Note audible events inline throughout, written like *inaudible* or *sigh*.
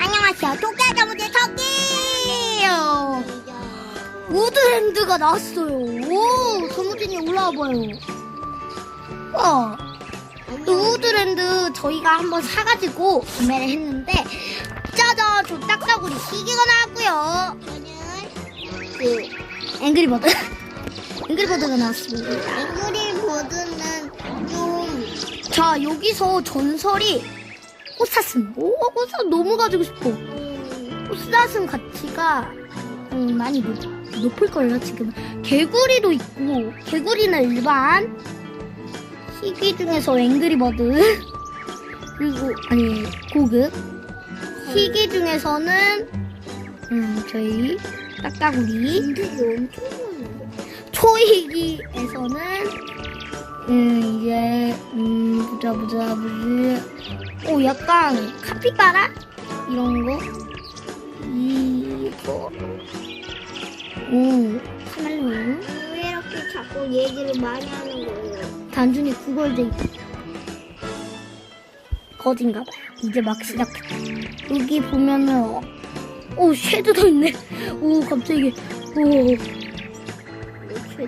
안녕하세요. 도깨자무대 턱이에요. 우드랜드가 나왔어요. 오, 전무진이 올라와봐요. 와, 이 우드랜드 저희가 한번 사가지고 구매를 했는데, 짜잔, 저 딱따구리 시계가 나왔고요. 그, 앵그리버드. *laughs* 앵그리버드가 나왔습니다. 앵그리보드는 좀 자, 여기서 전설이 꽃사슴. 오, 꽃사슴 너무 가지고 싶어. 음, 꽃사슴 가치가 음, 많이 높, 높을걸요, 지금. 개구리도 있고, 개구리는 일반, 희귀 중에서 앵그리버드, 그리고, 아니, 고급. 희귀 중에서는, 음, 저희, 많은데. 초희기에서는 음 이제 음 보자 보자 보자. 오 약간 카피바라? 이런 거? 이거? 오 카멜레온 왜 이렇게 자꾸 얘기를 많이 하는 거예요? 단순히 있고 거진가 봐요 이제 막 시작했다 여기 보면은 어, 오 쉐드도 있네. 오 갑자기 오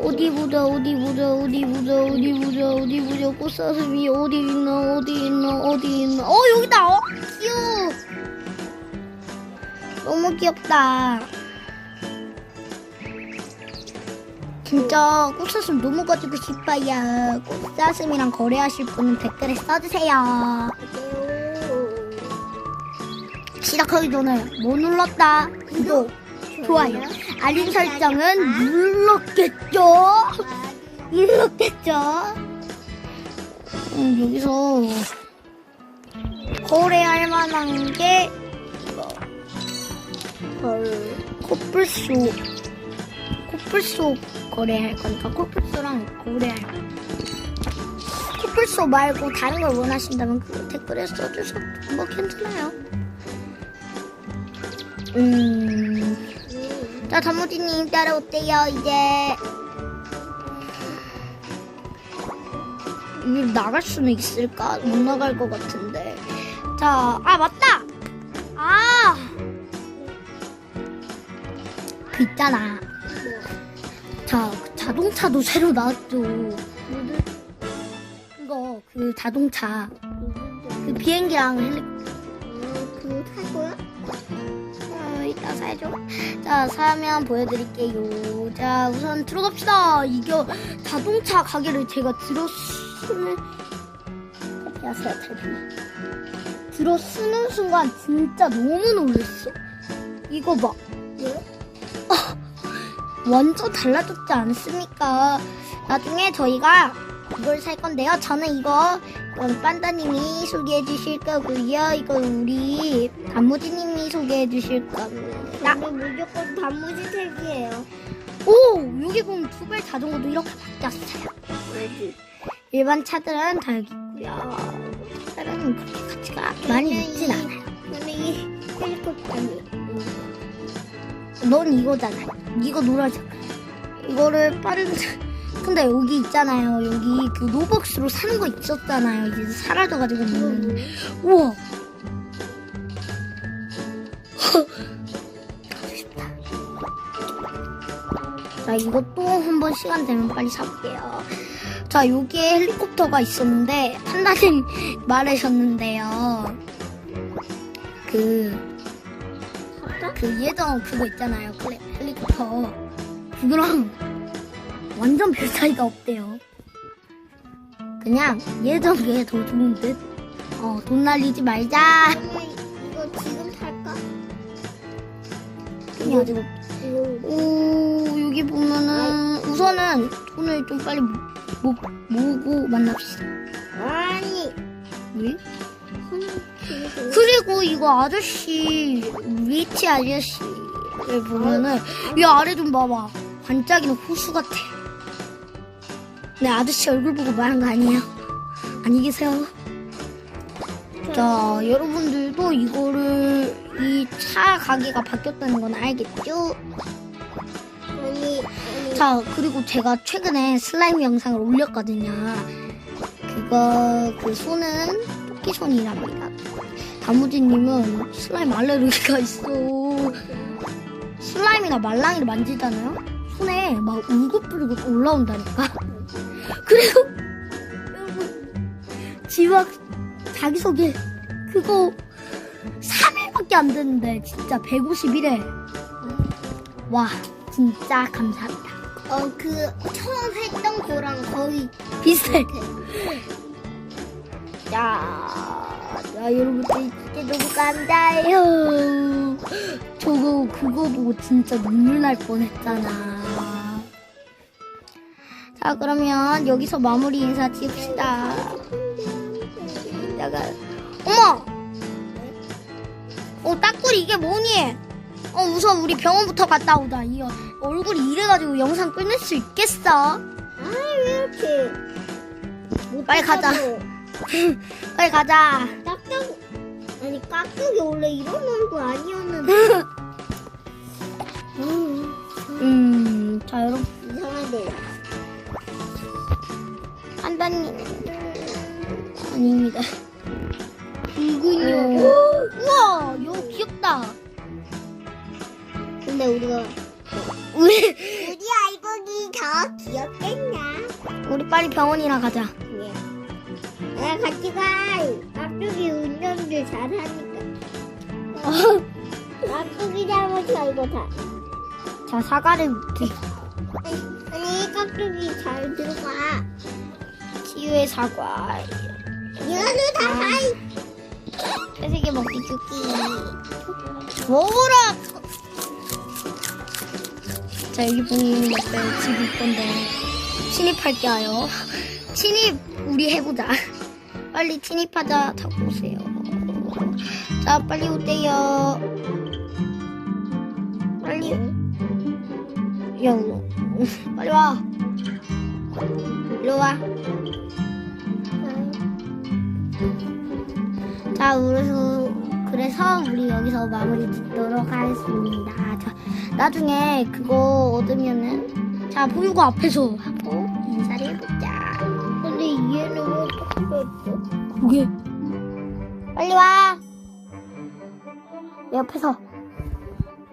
어디 보자 어디 보자 어디 보자 어디 보자 어디 보자. 꽃사슴이 어디 있나 어디 있나 어디 있나. 어 여기다. 어 귀여워. 너무 귀엽다. 진짜 꽃사슴 너무 가지고 싶어요. 꽃사슴이랑 거래하실 분은 댓글에 써주세요. 시작하기 전에 뭐 눌렀다? 구독 좋아요. 알림 설정은 눌렀겠죠? 눌렀겠죠? 음, 여기서 거래할 만한 게헐 코뿔소 거래할 거니까 코뿔소랑 거래할 거 코뿔소 말고 다른 걸 원하신다면 그 댓글에 써주셔도 뭐 괜찮아요. 음 자, 단무지님 따라오세요, 이제. 이거 나갈 수는 있을까? 못 나갈 것 같은데. 자, 아, 맞다! 아! 그 있잖아. 자, 그 자동차도 새로 나왔죠. 그거, 그 자동차. 그 비행기랑 헬리, 그거 살 거야? 어, 이따 사야죠. 자, 사면 보여드릴게요. 자, 우선 들어갑시다. 이거 자동차 가게를 제가 들어쓰는, 안녕하세요, 달팽이. 들어쓰는 순간 진짜 너무 놀랐어. 이거 봐. 왜? 완전 달라졌지 않습니까? 나중에 저희가 이걸 살 건데요. 저는 이거 이건 판다님이 소개해 주실 거고요. 이거 우리 단무지님이 소개해 주실 겁니다. 우리 무조건 단무지 택이에요. 오 여기 보면 두발 자전거도 이렇게 바뀌었어요. 왜지? 일반 차들은 다 여기 있고요. 차들은 그렇게 가치가 많이 있진 않아요. 근데 이 헬리콥터니. 넌 이거잖아. 이거 노라잖아. 이거를 빠른 근데 여기 있잖아요. 여기 그 로벅스로 사는 거 있었잖아요. 이제 사라져가지고 있는. 우와. 자 이것도 한번 시간 되면 빨리 사볼게요. 자 여기에 헬리콥터가 있었는데 판다님 *laughs* 말하셨는데요. 그. 그 예전 그거 있잖아요. 클레, 헬리콥터. 그거랑 완전 별 차이가 없대요. 그냥 예전 게더 좋은 듯. 어, 돈 날리지 말자. 이거 지금 살까? 그냥 지금. 오, 여기 보면은 우선은 돈을 좀 빨리 모, 모, 모으고 만납시다. 아니. 왜? 그리고 그리고 이거 아저씨, 위치 아저씨를 보면은, 이 아래 좀 봐봐. 반짝이는 호수 같아. 내 아저씨 얼굴 보고 말한 거 아니에요? 안녕히 계세요. 자, 여러분들도 이거를, 이 차 가게가 바뀌었다는 건 알겠죠? 아니, 아니. 자, 그리고 제가 최근에 슬라임 영상을 올렸거든요. 그거, 그 손은 토끼 손이랍니다. 다무지님은 슬라임 알레르기가 있어. 슬라임이나 말랑이를 만지잖아요? 손에 막 울긋불긋 올라온다니까. 그리고, 여러분, 지막 자기소개, 그거, 3 밖에 안 됐는데 진짜 151회. 와, 진짜 감사합니다. 어, 그 처음 했던 거랑 거의 비슷해. 음. 야, 야 여러분들 진짜 너무 감사해요. 저거 그거 보고 진짜 눈물 날 뻔했잖아. 자, 그러면 여기서 마무리 인사 드립시다. 어 딱구리 이게 뭐니? 어 우선 우리 병원부터 갔다 오자 이거 얼굴이 이래가지고 영상 끊을 수 있겠어? 아왜 이렇게 빨리 가자. *laughs* 빨리 가자 딱딱. 아니 깍두기 원래 이런 얼굴 아니었는데 *laughs* 음, 음자 여러분 이상한데 판단님 아닙니다 근데 우리가 우리 우리 알곡이 더 귀엽겠냐? 우리 빨리 병원이나 가자. 예. 야 같이 가. 앞쪽이 운전도 잘하니까. 어. 앞쪽이 잘못이야 이거 다. 자 사과를 드- 아니 깍두기 잘 들어가. 치유의 사과. 이거도 다 아. 가. 회색이 먹기 죽기. 먹어라. 뭐 자 여기 보이는 옆에 집이 있던데 침입할게요. 침입 우리 해보자. 빨리 침입하자 타고 오세요. 자 빨리 오세요. 빨리 야 빨리 와. 일로 와. 자, 우르스 그래서 우리 여기서 마무리 짓도록 하겠습니다. 아, 자, 나중에 그거 얻으면은 자 보유고 앞에서 하고 인사를 해보자. 근데 얘는 어떻게 했어? 그게 빨리 와. 옆에서 어,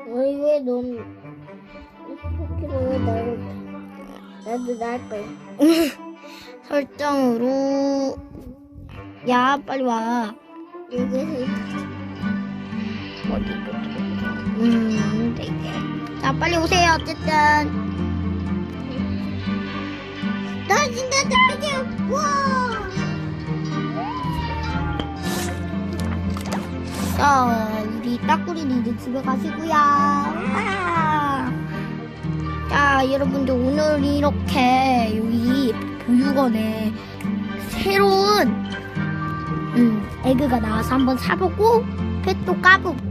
우리 왜 너무 포켓몬 왜 나를 나도 날 거야. *laughs* 설정으로 야 빨리 와. 여기서 어디 어디 음 되게 자 빨리 오세요 어쨌든. 나 진짜 되게 우와. 자 우리 따꾸리는 이제 집에 가시고요. 아. 자 여러분들 오늘 이렇게 여기 보육원에 새로운 음, 에그가 나와서 한번 사보고 펫도 까보고.